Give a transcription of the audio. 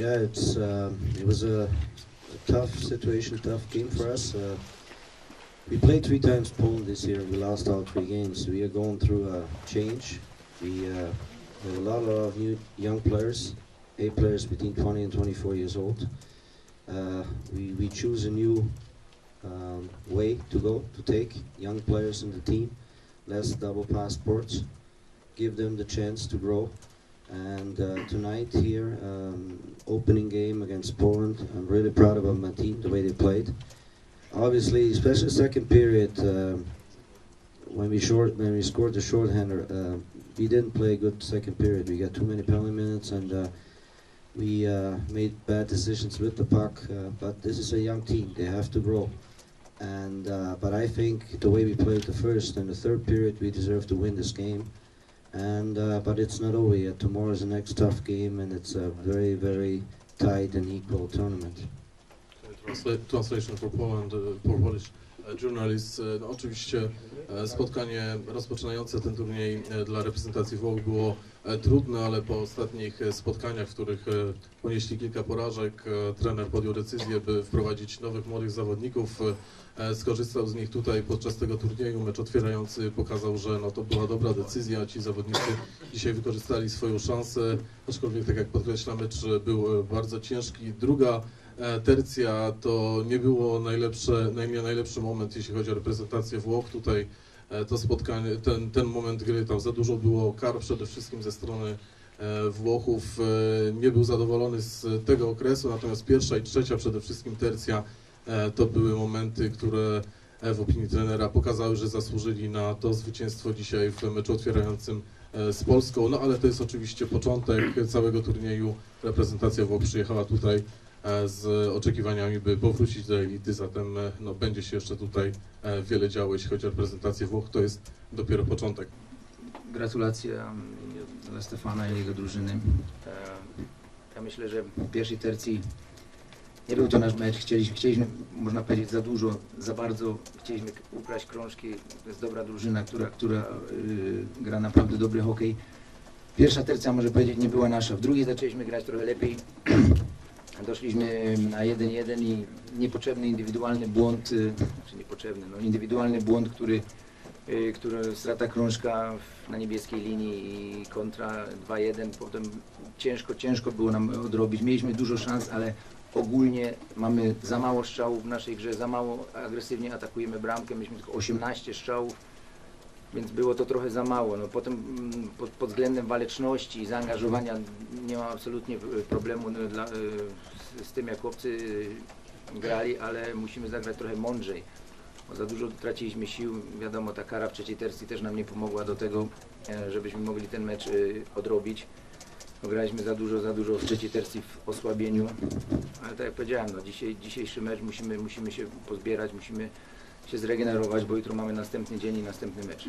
Yeah, it's um, it was a, a tough situation, tough game for us. Uh, we played three times Poland this year. We lost all three games. We are going through a change. We uh, have a lot of new young players, A players between 20 and 24 years old. Uh, we we choose a new um, way to go to take young players in the team, less double passports, give them the chance to grow. And uh, tonight here, um, opening game against Poland, I'm really proud about my team, the way they played. Obviously, especially second period, um, when we short when we scored the shorthander, uh, we didn't play a good second period. We got too many penalty minutes and uh, we uh, made bad decisions with the puck. Uh, but this is a young team; they have to grow. And uh, but I think the way we played the first and the third period, we deserve to win this game. And uh, but it's not over yet. Tomorrow is the next tough game, and it's a very, very tight and equal tournament. Transla- Translation for Poland, uh, for Polish journalists. E, No, oczywiście e, spotkanie rozpoczynające ten turniej e, dla reprezentacji Włoch było trudne, ale po ostatnich spotkaniach, w których ponieśli kilka porażek, trener podjął decyzję, by wprowadzić nowych młodych zawodników. Skorzystał z nich tutaj podczas tego turnieju. Mecz otwierający pokazał, że no, to była dobra decyzja. Ci zawodnicy dzisiaj wykorzystali swoją szansę, aczkolwiek tak jak podkreśla, mecz był bardzo ciężki. Druga Tercja to nie było najlepsze, najmniej najlepszy moment, jeśli chodzi o reprezentację Włoch. Tutaj e, to spotkanie, ten, ten moment gry, tam za dużo było kar przede wszystkim ze strony e, Włochów. E, Nie był zadowolony z tego okresu, natomiast pierwsza i trzecia przede wszystkim tercja to były momenty, które w opinii trenera pokazały, że zasłużyli na to zwycięstwo dzisiaj w meczu otwierającym z Polską. No ale to jest oczywiście początek całego turnieju. Reprezentacja Włoch przyjechała tutaj z oczekiwaniami, by powrócić do elity, zatem e, no, będzie się jeszcze tutaj e, wiele działo, jeśli chodzi o reprezentację Włoch, to jest dopiero początek. Gratulacje dla Stefana i jego drużyny. E, Ja myślę, że w pierwszej tercji nie był to nasz mecz. Chcieliśmy, chcieliśmy, można powiedzieć, za dużo, za bardzo. Chcieliśmy ukraść krążki. To jest dobra drużyna, która, która y, gra naprawdę dobry hokej. Pierwsza tercja, może powiedzieć, nie była nasza. W drugiej zaczęliśmy grać trochę lepiej. Doszliśmy na 1-1 i niepotrzebny indywidualny błąd, y, czy niepotrzebny, no indywidualny błąd, który y, który strata krążka na niebieskiej linii i kontra 2-1. Potem ciężko, ciężko było nam odrobić. Mieliśmy dużo szans, ale ogólnie mamy za mało strzałów w naszej grze, za mało agresywnie atakujemy bramkę. Mieliśmy tylko 18 strzałów, więc było to trochę za mało. No, potem mm, pod, pod względem waleczności i zaangażowania nie ma absolutnie y, problemu no, dla, y, z, tym, jak chłopcy y, grali, ale musimy zagrać trochę mądrzej bo za dużo traciliśmy sił. Wiadomo, ta kara w trzeciej tercji też nam nie pomogła do tego, e, żebyśmy mogli ten mecz e, odrobić. Graliśmy za dużo, za dużo w trzeciej tercji w osłabieniu. Ale tak jak powiedziałem, no, dzisiaj, dzisiejszy mecz musimy, musimy się pozbierać, musimy się zregenerować, bo jutro mamy następny dzień i następny mecz.